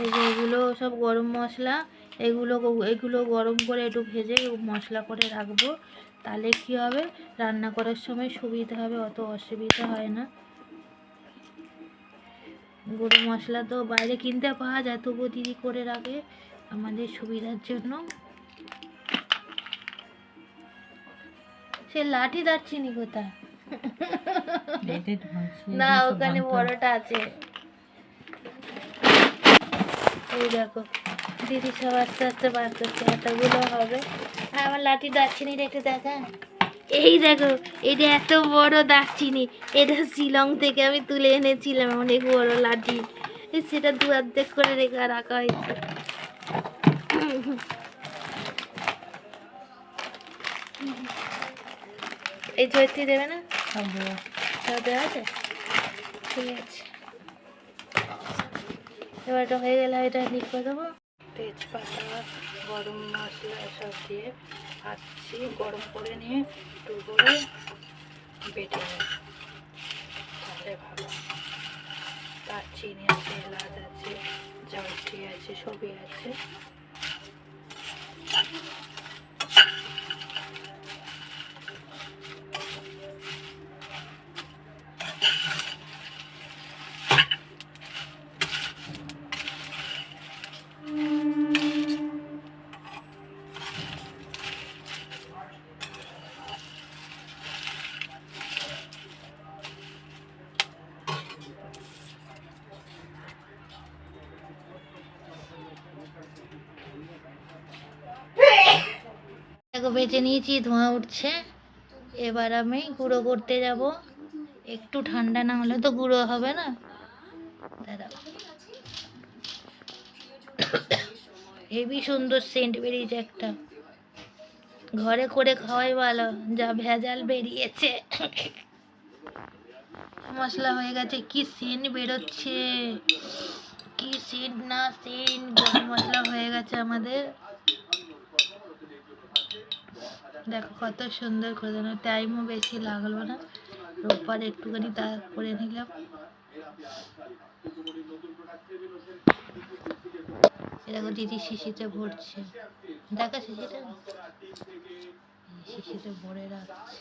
এই যে এগুলো সব গরম মশলা এগুলো এগুলো গরম করে একটু ভেজে মশলা করে রাখব। তাহলে কি হবে? রান্না করার সময় সুবিধা হবে অত অসুবিধা হয় না। গুঁড়ো মশলা তো বাইরে কিনতে পাওয়া যায় তবুও দিদি করে রাখে আমাদের সুবিধার জন্য। সে লাঠি দারচিনি কোথায়? না ওখানে বড়টা আছে। দেখো দিদি সব আস্তে আস্তে বার করছে এতগুলো হবে। আর আমার লাঠি দারচিনিটা একটু দেখা। এই দেখো এটা এত বড় দারচিনি এটা শিলং থেকে আমি তুলে এনেছিলাম অনেক বড় লাঠি। সেটা দু অর্ধেক করে রেখে রাখা হয়েছে। এই জয়ত্রী দেবে না? সব দেওয়া আছে? ঠিক আছে। এবার এটা হয়ে গেলে, এটা করে দেবো। তেজপাতা, গরম মশলা সব দিয়ে ভাজছি, গরম করে নিয়ে একটু করে বেটে নেব। তাহলে ভালো। তার চিনি আছে, এলাচ আছে জয়ত্রী আছে, সবই আছে। দেখো বেঁচে নিয়েছি, ধোঁয়া উঠছে। এবার আমি গুঁড়ো করতে যাব। একটু ঠান্ডা না হলে তো গুঁড়ো হবে না। দাঁড়াও। হেভি সুন্দর সেন্ট বেরিয়েছে একটা। ঘরে করে খাওয়াই ভালো, যা ভেজাল বেরিয়েছে। মশলা হয়ে গেছে, কি সেন্ট বেরোচ্ছে। কি সেন্ট না সেন্ট, গরম মশলা হয়ে গেছে আমাদের। দেখো কত সুন্দর করে দিলাম টাইমও বেশি লাগল না। রোববার একটুখানি তা করে নিলাম। দেখো দিদি শিশিতে ভরছে। দেখা শিশিটা শিশিতে ভরে রাখছে।